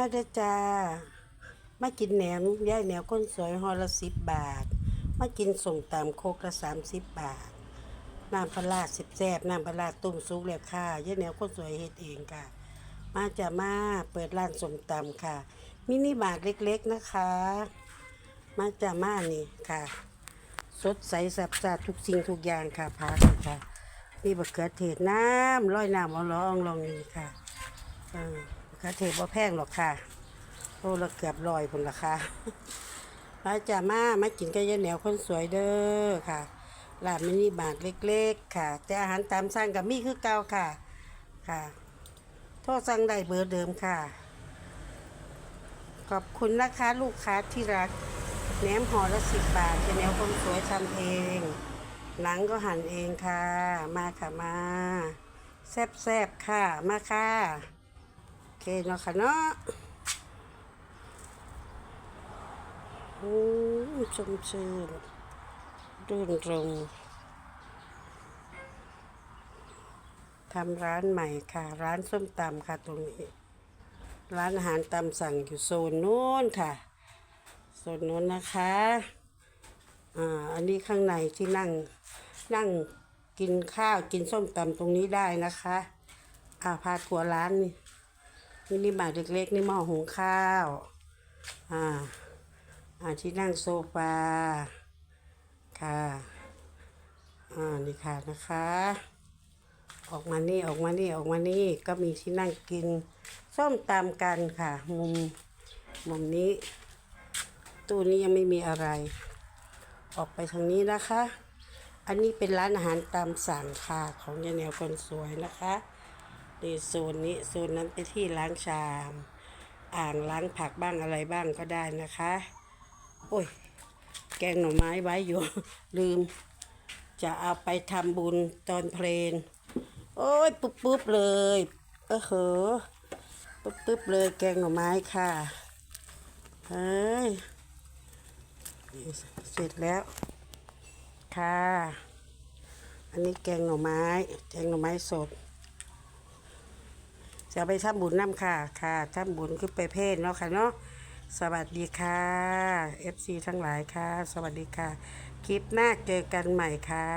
มาเด้อจ้า มากินแหนมย่ายแหนวก้นสวยหอละสิบบาท มากินส่งตามโคกละสามสิบบาท น้ำปลาสิบแซบน้ำปลาร้าต้มซุกแล้วค่ะย่ายแหนวก้นสวยเฮ็ดเองค่ะ มาจะมาเปิดร้านสมตำค่ะ มินิบาทเล็กๆนะคะ มาจะมานี่ค่ะ สดใสสับสาทุกสิ่งทุกอย่างค่ะพักค่ะนี่บะเขือเทศน้ำร้อยน้ำเอาล้องลองนี่ค่ะเอ อบะเขือเทศบ่แพงหรอกค่ะโลละเกือบร้อยพุ่นละค่ะมาจะมามากินกับยายแหนวคนสวยเด้อค่ะร้านมินิบาทเล็กๆ ค่ะ แต่อาหารตามสั่งกับมีคือเก่าค่ะค่ะ โทษสั่งได้เบอร์เดิมค่ะ ขอบคุณนะคะลูกค้าที่รักแหนมห่อละสิบบาทจะแนวคนสวยทำเอง หนังก็หั่นเองค่ะ มาค่ะมา แซบๆค่ะ มาค่ะ เคเนาะค่ะเนาะโอืมชมชื่นรื่นรมทำร้านใหม่ค่ะ ร้านส้มตำค่ะตรงนี้ ร้านอาหารตามสั่งอยู่โซนนู้นค่ะ โซนนู้นนะคะอ่าอันนี้ข้างในที่นั่งนั่งกินข้าวกินส้มตำตรงนี้ได้นะคะ อ่าพาทัวร์ร้านนี่ นี่นี่บาทเล็กๆ นี่หม้อหุงข้าว อ่า อ่าที่นั่งโซฟา ค่ะ อ่า นี่ค่ะนะคะ ออกมานี่ออกมานี่ออกมานี่ก็มีที่นั่งกิน ส้มตำกันค่ะ มุม มุมนี้ ตู้นี้ยังไม่มีอะไร ออกไปทางนี้นะคะ อันนี้เป็นร้านอาหารตามสั่งค่ะ ของยาแนวคนสวยนะคะ ในโซนนี้โซนนั้นเป็นที่ล้างชาม อ่างล้างผักบ้างอะไรบ้างก็ได้นะคะ โอ้ย แกงหน่อไม้ไว้อยู่ ลืม จะเอาไปทำบุญตอนเพลนโอ้ย ปุ๊บปุ๊บเลยเออเหอปุ๊บปุ๊บเลยแกงหน่อไม้ค่ะเฮ้ยเสร็จแล้วค่ะ อันนี้แกงหน่อไม้ แกงหน่อไม้สด จะไปทำบุญน้ำค่ะ ค่ะทำบุญคือไปเพศเนาะค่ะเนาะสวัสดีค่ะ FC ทั้งหลายค่ะ สวัสดีค่ะ คลิปหน้าเจอกันใหม่ค่ะ